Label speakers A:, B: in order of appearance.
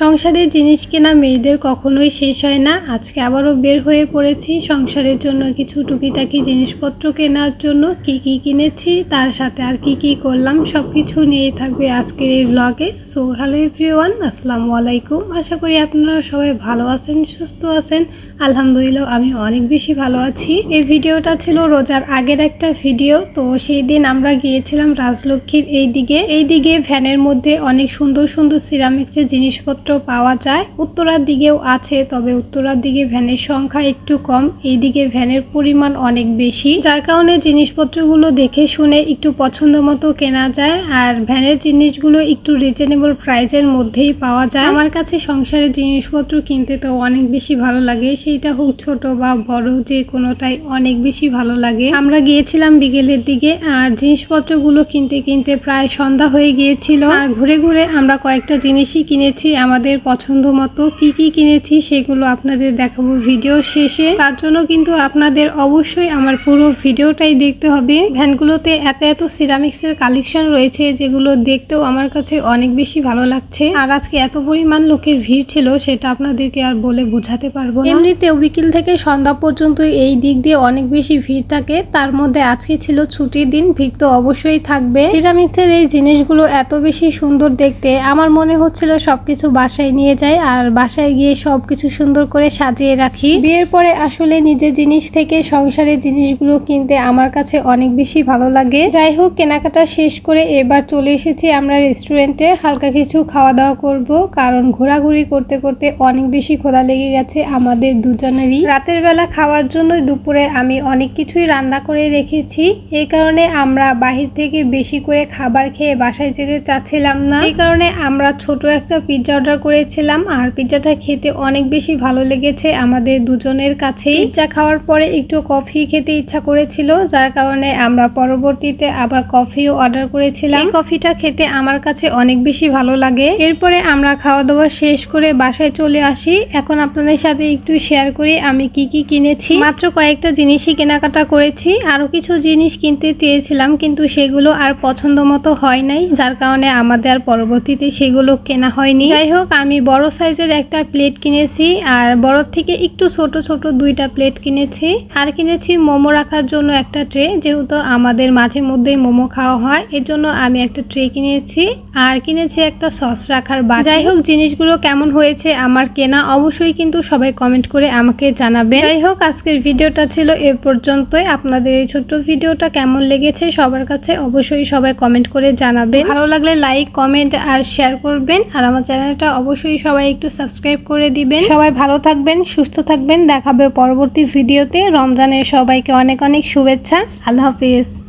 A: সংসারের জিনিস কেনা মেয়েদের কখনোই শেষ হয় না। আজকে আবারও বের হয়ে পড়েছি। সংসারের জন্য কিছু টুকিটাকি জিনিসপত্র কেনার জন্য কি কি কিনেছি, তার সাথে আর কি কি করলাম সব কিছু নিয়েই থাকবে আজকের এই ব্লগে সো হ্যালো এভরিওয়ান আসসালামু আলাইকুম। আশা করি আপনারা সবাই ভালো আছেন, সুস্থ আছেন। আলহামদুলিল্লাহ আমি অনেক বেশি ভালো আছি। এই ভিডিওটা ছিল রোজার আগের একটা ভিডিও। তো, সেই দিন আমরা গিয়েছিলাম রাজলক্ষ্মীর এই দিকে এই দিকে ভ্যানের মধ্যে অনেক সুন্দর সুন্দর সিরামিক্সের জিনিসপত্র পাওয়া যায়। উত্তরার দিকেও আছে, তবে উত্তরার দিকে ভ্যানের সংখ্যা একটু কম। এই দিকে ভ্যানের পরিমাণ অনেক বেশি। যার কারণে জিনিসপত্রগুলো দেখে শুনে একটু পছন্দ মতো কেনা যায় আর ভ্যানের জিনিসগুলো একটু রিজনেবল প্রাইজের মধ্যেই পাওয়া যায়। আমার কাছে সংসারের জিনিসপত্র কিনতে তো অনেক বেশি ভালো লাগে। সেইটা হোক ছোট বা বড়, যে কোনোটাই অনেক বেশি ভালো লাগে। আমরা গিয়েছিলাম বিকেলের দিকে আর জিনিসপত্রগুলো কিনতে কিনতে প্রায় সন্ধ্যা হয়ে গিয়েছিল। আর ঘুরে ঘুরে আমরা কয়েকটা জিনিসই কিনেছি। আমাদের পছন্দ মতো কি কি কিনেছি সেগুলো আপনাদের দেখাবো ভিডিও শেষে। তার জন্য কিন্তু আপনাদের অবশ্যই আমার পুরো ভিডিওটাই দেখতে হবে। ভ্যানগুলোতে এত এত সিরামিক্সের কালেকশন রয়েছে যেগুলো দেখতেও আমার কাছে অনেক বেশি ভালো লাগছে। আর আজকে এত পরিমাণ লোকের ভিড় ছিল সেটা আপনাদেরকে আর বলে বোঝাতে পারব এমনিতেও বিকেল থেকে সন্ধ্যা পর্যন্ত এই দিক দিয়ে অনেক বেশি ভিড় থাকে। তার মধ্যে আজকে ছিল ছুটির দিন, ভিড় তো অবশ্যই থাকবে। সিরামিক্সের এই জিনিসগুলো এত বেশি সুন্দর দেখতে, আমার মনে হচ্ছিল সবকিছু বাসায় নিয়ে যাই আর বাসায় গিয়ে সবকিছু সুন্দর করে সাজিয়ে রাখি। বিয়ের পরে আসলে নিজের জিনিস থেকে সংসারের জিনিসগুলো কিনতে আমার কাছে অনেক বেশি ভালো লাগে। যাই হোক, কেনাকাটা শেষ করে এবার চলে এসেছি আমরা রেস্টুরেন্টে হালকা কিছু খাওয়া দাওয়া করব, কারণ ঘোরাঘুরি করতে করতে অনেক বেশি ক্ষুধা লেগে গেছে আমাদের দুজনেরই। রাতের বেলা খাওয়ার জন্য দুপুরে আমি অনেক কিছুই রান্না করে রেখেছি। এই কারণে আমরা বাহির থেকে বেশি করে খাবার খেয়ে বাসায় যেতে চাচ্ছিলাম না। এই কারণে আমরা ছোট একটা পিৎজা অর্ডার করেছিলাম আর পিৎজাটা খেতে অনেক বেশি ভালো লেগেছে আমাদের দুজনের কাছে পিৎজা খাওয়ার পরে একটু কফি খেতে ইচ্ছা করেছিল, যার কারণে আমরা পরবর্তীতে আবার কফিও অর্ডার করেছিলাম। কফিটা খেতে আমার কাছে অনেক বেশি ভালো লাগে। এরপরে আমরা খাওয়া দাওয়া শেষ করে বাসায় চলে আসি। এখন আপনাদের সাথে একটু শেয়ার করি আমি কি কি কিনেছি। মাত্র কয়েকটা জিনিসই কেনাকাটা করেছি। আরও কিছু জিনিস কিনতে চেয়েছিলাম, কিন্তু সেগুলো আর পছন্দ মতো হয় নাই, যার কারণে আমাদের আর পরবর্তীতে সেগুলো কেনা হয়নি। যাই হোক আমি বড় সাইজের একটা প্লেট কিনেছি আর বড় থেকে একটু ছোট ছোট দুইটা প্লেট কিনেছি। আর কিনেছি মোমো রাখার জন্য একটা ট্রে, যেহেতু আমাদের মাঝে মধ্যেই মোমো খাওয়া হয় এর জন্য আমি একটা ট্রে কিনেছি। আর কিনেছি একটা সস রাখার বা যাই হোক, জিনিসগুলো কেমন হয়েছে, আমার কেনা অবশ্যই কিন্তু সবাই কমেন্ট করে আমাকে জানাবে যাই হোক, আজকের ভিডিওটা ছিল এ পর্যন্তই। আপনাদের এই ছোট্ট ভিডিওটা কেমন লেগেছে সবার কাছে অবশ্যই সবাই কমেন্ট করে জানাবে ভালো লাগলে লাইক, কমেন্ট আর শেয়ার করবেন। আর আমার চ্যানেলটা অবশ্যই সবাই একটু সাবস্ক্রাইব করে দিবেন। সবাই ভালো থাকবেন, সুস্থ থাকবেন। দেখাবে পরবর্তী ভিডিওতে রমজানের সবাইকে অনেক অনেক শুভেচ্ছা। আল্লাহ হাফিজ।